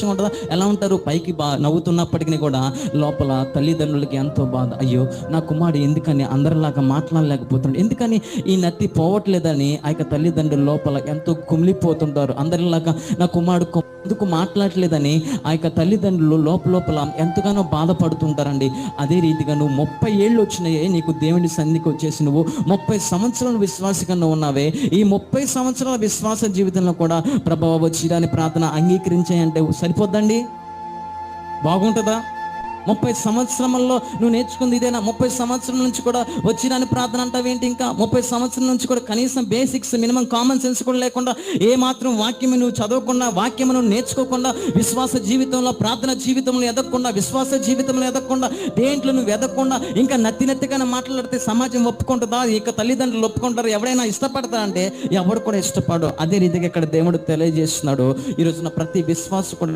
ఉంటుందా? ఎలా ఉంటారు? పైకి బా నవ్వుతున్నప్పటికీ కూడా లోపల తల్లిదండ్రులకి ఎంతో బాధ. అయ్యో నా కుమారుడు ఎందుకని అందరిలాగా మాట్లాడలేకపోతున్నాడు? ఎందుకని ఈ నత్తి పోవట్లేదని ఆ యొక్క తల్లిదండ్రుల లోపల ఎంతో కుమిలిపోతుంటారు? అందరిలాగా నా కుమారుడు ఎందుకు మాట్లాడలేదని ఆ యొక్క తల్లిదండ్రులు లోపలోపల లోపల ఎంతగానో బాధపడుతుంటారండి. అదే రీతిగా నువ్వు ముప్పై ఏళ్ళు వచ్చినాయే నీకు దేవుని సన్నిధికి వచ్చేసి నువ్వు ముప్పై సంవత్సరాల విశ్వాసంగా ఉన్నావే. ఈ ముప్పై సంవత్సరాల విశ్వాస జీవితంలో కూడా ప్రభావ వచ్చిరాని ప్రార్థన అంగీకరించాయంటే సరిపోద్దండి? బాగుంటుందా? ముప్పై సంవత్సరంలో నువ్వు నేర్చుకుంది ఇదేనా? ముప్పై సంవత్సరం నుంచి కూడా వచ్చినాని ప్రార్థన అంటావేంటి ఇంకా? ముప్పై సంవత్సరం నుంచి కూడా కనీసం బేసిక్స్ మినిమం కామన్ సెన్స్ కూడా లేకుండా ఏ మాత్రం వాక్యం నువ్వు చదవకుండా వాక్యం నువ్వు నేర్చుకోకుండా విశ్వాస జీవితంలో ప్రార్థన జీవితంలో ఎదగకుండా విశ్వాస జీవితంలో ఎదగకుండా దేంట్లో నువ్వు ఎదగకుండా ఇంకా నత్తి నత్తిగానే మాట్లాడితే సమాజం ఒప్పుకుంటుందా? ఇక తల్లిదండ్రులు ఒప్పుకుంటారు. ఎవడైనా ఇష్టపడతారంటే ఎవడు కూడా ఇష్టపడు అదే రీతిగా ఇక్కడ దేవుడు తెలియజేస్తున్నాడు. ఈ రోజున ప్రతి విశ్వాసం కూడా